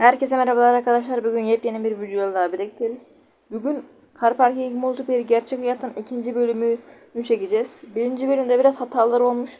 Herkese merhabalar arkadaşlar. Bugün yepyeni bir videoyla daha birlikteyiz. Bugün Car Parking Multiplayer gerçek hayattan ikinci bölümünü çekeceğiz. Birinci bölümde biraz hatalar olmuş.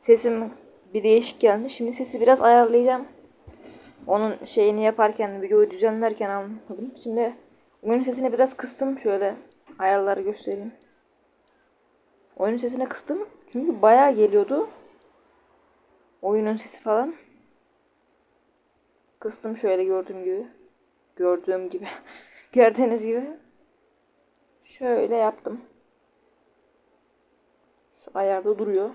Sesim bir değişik gelmiş. Şimdi sesi biraz ayarlayacağım. Onun şeyini yaparken, videoyu düzenlerken anladım. Şimdi oyunun sesini biraz kıstım. Şöyle ayarları göstereyim. Oyunun sesini kıstım. Çünkü bayağı geliyordu. Oyunun sesi falan. Kıstım şöyle gördüğüm gibi. Gördüğüm gibi. Gördüğünüz gibi. Şöyle yaptım. Şu ayarda duruyor.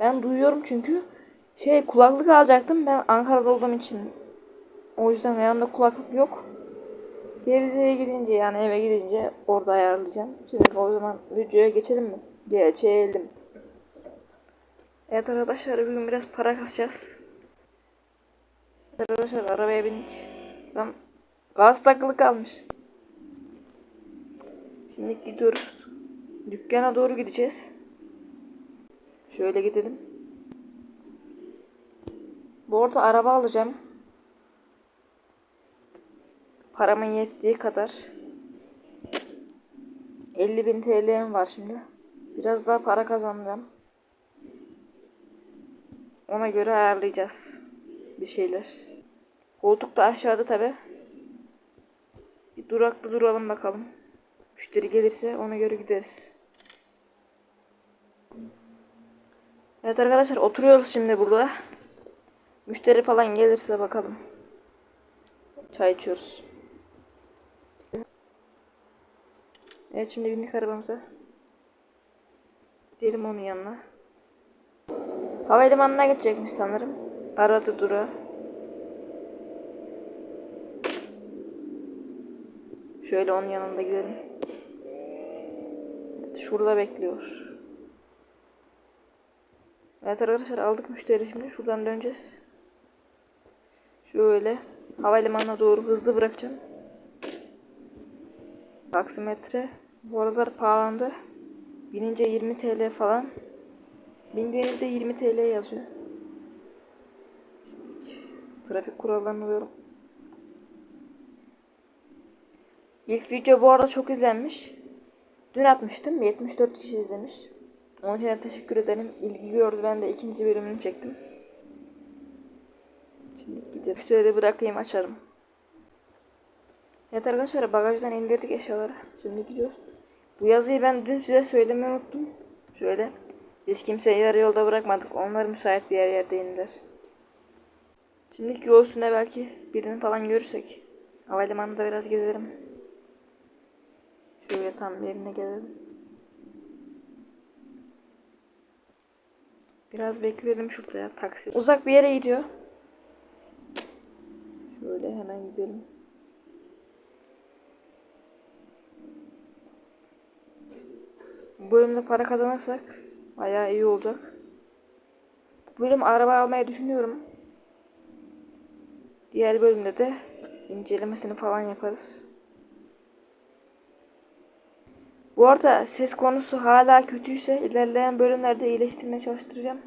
Ben duyuyorum çünkü şey kulaklık alacaktım. Ben Ankara'da olduğum için o yüzden yanımda kulaklık yok. Gevize'ye gidince yani eve gidince orada ayarlayacağım. Şimdi o zaman videoya geçelim mi? Geçelim. Evet arkadaşlar bugün biraz para kasacağız. Arkadaşlar arabaya bindik. Tam gaz takılı kalmış. Şimdi gidiyoruz. Dükkana doğru gideceğiz. Şöyle gidelim. Bu arada araba alacağım. Paramın yettiği kadar. 50.000 TL'm var şimdi. Biraz daha para kazanacağım. Ona göre ayarlayacağız bir şeyler. Koltuk da aşağıda tabi. Bir durakta duralım bakalım. Müşteri gelirse ona göre gideriz. Evet arkadaşlar oturuyoruz şimdi burada. Müşteri falan gelirse bakalım. Çay içiyoruz. Evet şimdi bindik arabamıza. Gidelim onun yanına. Havalimanına gidecekmiş sanırım. Aradı durağı. Şöyle onun yanında gidelim. Evet, şurada bekliyor. Evet arkadaşlar aldık müşteri şimdi. Şuradan döneceğiz. Şöyle havalimanına doğru hızlı bırakacağım. Taksimetre bu aralar pahalandı. Binince 20 TL falan. Bindiğinizde 20 TL yazıyor. Trafik kurallarını uyuyorum. İlk video bu arada çok izlenmiş. Dün atmıştım. 74 kişi izlemiş. Onun için teşekkür ederim. İlgi gördü. Ben de ikinci bölümünü çektim. Şimdi gidip şöyle bırakayım açarım. Evet arkadaşlar bagajdan indirdik eşyaları. Şimdi gidiyoruz. Bu yazıyı ben dün size söylemeyi unuttum. Şöyle. Biz kimseyi yarı yolda bırakmadık. Onlar müsait bir yer yerde indiler. Şimdiki yol üstünde belki birini falan görürsek. Havalimanında biraz gezerim. Şöyle tam yerine gelelim. Biraz bekleyelim şurada ya taksi. Uzak bir yere gidiyor. Şöyle hemen gidelim. Bu bölümde para kazanırsak bayağı iyi olacak. Bu bölüm araba almayı düşünüyorum. Diğer bölümde de incelemesini falan yaparız. Bu arada ses konusu hala kötüyse ilerleyen bölümlerde iyileştirmeye çalıştıracağım.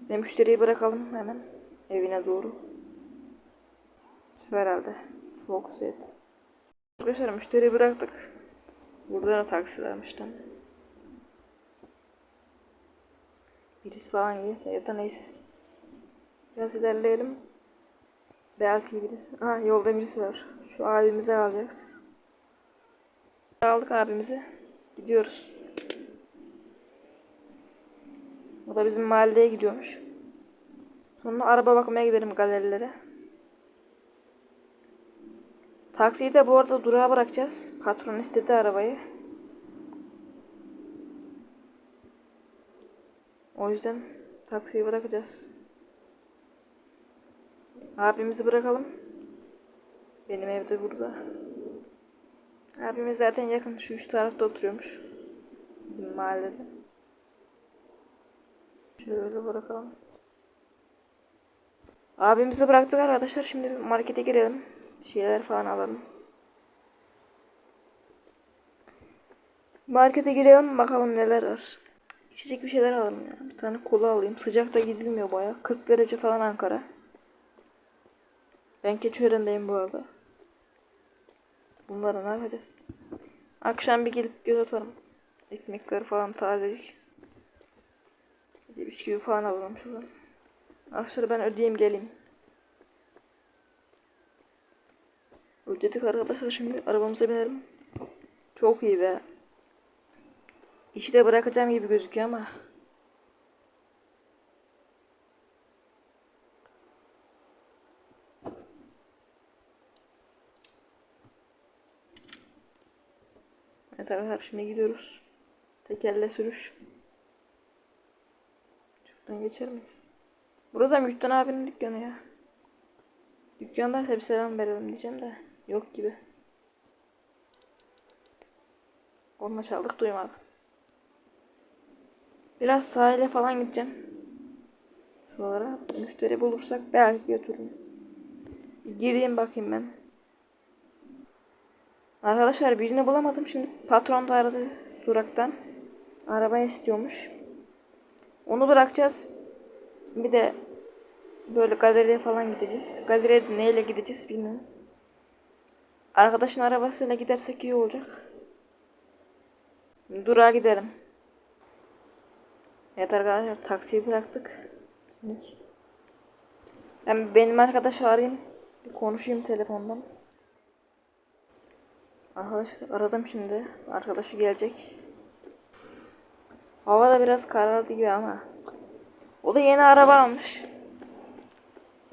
Biz de müşteriyi bırakalım hemen evine doğru. Şu herhalde. Focus et. Arkadaşlar müşteriyi bıraktık. Burada da taksi varmış. Birisi falan gelirse ya da neyse. Biraz ilerleyelim. Belki birisi. Ha yolda birisi var. Şu abimize alacağız. Aldık abimizi. Gidiyoruz. O da bizim mahalleye gidiyormuş. Sonra araba bakmaya gidelim galerilere. Taksiyi de bu arada durağa bırakacağız. Patron istedi arabayı. O yüzden taksiyi bırakacağız. Abimizi bırakalım. Benim evde burada. Abimiz zaten yakın. Şu üç tarafta oturuyormuş. Bizim mahallede. Şöyle bırakalım. Abimizi bıraktık arkadaşlar. Şimdi markete girelim. Şeyler falan alalım. Markete girelim bakalım neler var. İçecek bir şeyler alalım ya. Bir tane kola alayım. Sıcakta gidilmiyor baya. 40 derece falan Ankara. Ben Keçiören'deyim bu arada. Bunları ne yapacağız? Akşam bir gelip göz atarım. Ekmekleri falan tazelik. Bir bisküvi falan alalım şuradan. Arkadaşlar ben ödeyeyim geleyim. Ödedik arkadaşlar şimdi arabamıza binelim. Çok iyi be. İşi de bırakacağım gibi gözüküyor ama. Arkadaşlar şimdi gidiyoruz. Tekerle sürüş. Çoktan geçer miyiz? Burası Müşten abinin dükkanı ya. Dükkandaysa bir selam verelim diyeceğim de. Yok gibi. Onunla çaldık duymadı. Biraz sahile falan gideceğim. Sonra müşteri bulursak belki götürürüm. Gireyim bakayım ben. Arkadaşlar birini bulamadım şimdi. Patron da aradı duraktan. Araba istiyormuş. Onu bırakacağız. Bir de böyle galeriye falan gideceğiz. Galeriye neyle gideceğiz bilmiyorum. Arkadaşın arabasıyla gidersek iyi olacak. Durağa gidelim. Evet arkadaşlar taksiyi bıraktık. Ben benim arkadaşı arayayım. Bir konuşayım telefondan. Arkadaşlar aradım şimdi. Arkadaşı gelecek. Hava da biraz karardı gibi ama. O da yeni araba almış.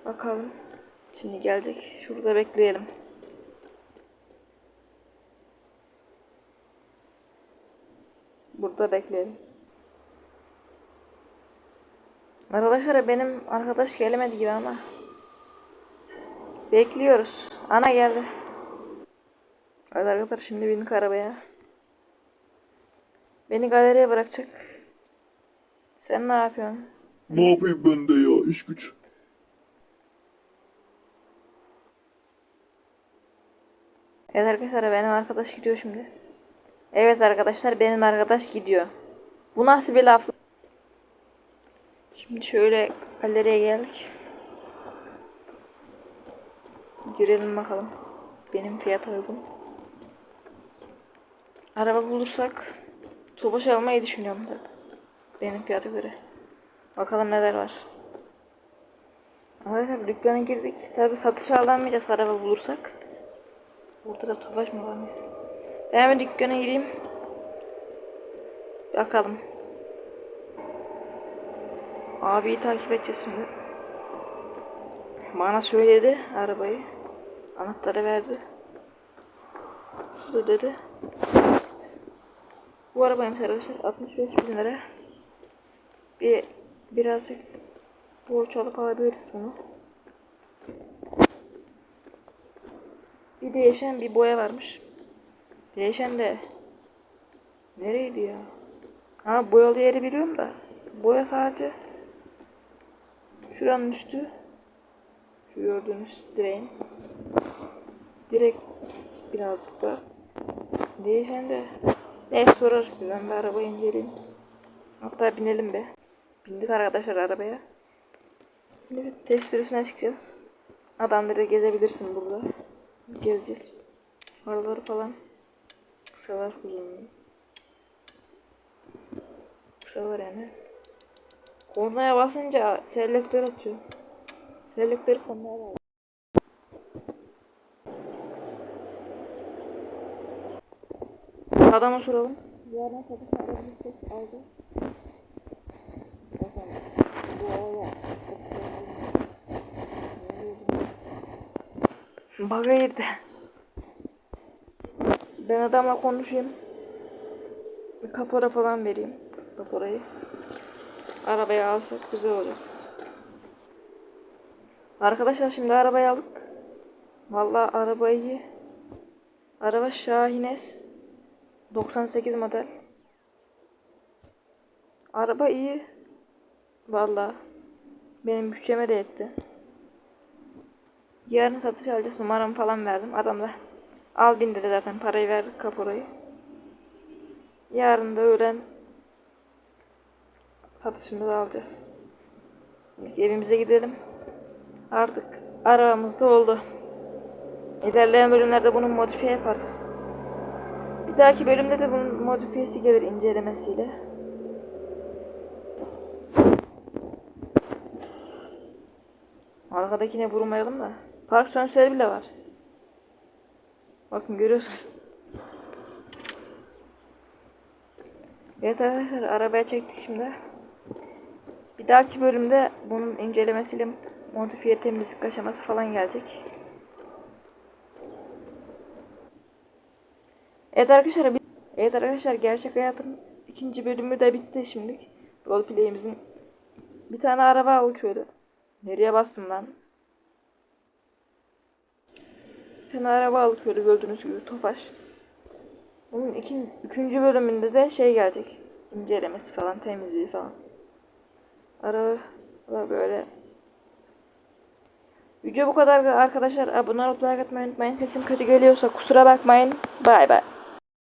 Bakalım. Şimdi gelecek. Şurada bekleyelim. Burada bekleyelim. Arkadaşlar benim arkadaş gelemedi gibi ama. Bekliyoruz. Ana geldi. Hadi arkadaşlar şimdi bindik arabaya. Beni galeriye bırakacak. Sen ne yapıyorsun? Ne yapayım ben de ya iş güç. Evet arkadaşlar benim arkadaş gidiyor şimdi. Evet arkadaşlar benim arkadaş gidiyor. Bu nasıl bir laf? Şimdi şöyle galeriye geldik. Girelim bakalım. Benim fiyat uygun. Araba bulursak Tofaş almayı düşünüyorum da. Benim fiyata göre. Bakalım neler var. Arkadaşlar dükkana girdik. Tabi satışa alamayacağız araba bulursak. Burada da Tofaş mı var neyse. Ben bir dükkana gireyim. Bakalım. Abiyi takip edeceğiz şimdi. Bana söyledi arabayı. Anahtarı verdi. Şurada dedi. Bu arabaymış arkadaşlar 65 bin lira. Bir birazcık borç alıp alabiliriz bunu. Bir değişen bir boya varmış. Değişen de nereydi ya? Ha boyalı yeri biliyorum da boya sadece şuranın üstü şu gördüğünüz direğin direkt birazcık da değişen de neyse sorarız biz. Ben bir arabayı inceleyeyim. Hatta binelim be. Bindik arkadaşlar arabaya. Şimdi bir test sürüsüne çıkacağız. Adamları gezebilirsin burada. Gezeceğiz. Farları falan kısalar uzun. Kısalar yani. Kornaya basınca selektör atıyor. Selektör kornaya bağlı Adama soralım. Yarın satış alabilirsek aldı. Bakalım. Bu arada Baga girdi. Ben adamla konuşayım. Bir kapora falan vereyim. Kaporayı. Arabayı alsak güzel olacak. Arkadaşlar şimdi arabayı aldık. Vallahi arabayı Araba Şahines 98 model. Araba iyi. Vallahi benim bütçeme de yetti. Yarın satış alacağız. Numaramı falan verdim. Adam da al bin dedi zaten. Parayı verdik kaporayı. Yarın da öğlen satışını da alacağız. Şimdi evimize gidelim. Artık arabamız da oldu. İlerleyen bölümlerde bunu modifiye yaparız. Bir dahaki bölümde de bunun modifiyesi gelir incelemesiyle. Arkadakine vurmayalım da. Park sensörü bile var. Bakın görüyorsunuz. Evet arkadaşlar arabaya çektik şimdi. Bir dahaki bölümde bunun incelemesiyle modifiye temizlik aşaması falan gelecek. Evet arkadaşlar, evet arkadaşlar gerçek hayatın ikinci bölümü de bitti şimdi. Roleplay'imizin bir tane araba aldık şöyle. Nereye bastım lan? Bir tane araba aldık böyle gördüğünüz gibi Tofaş. Bunun ikin, üçüncü bölümünde de şey gelecek. İncelemesi falan, temizliği falan. Araba böyle. Video bu kadar arkadaşlar. Abone olup like atmayı unutmayın. Sesim kötü geliyorsa kusura bakmayın. Bay bay.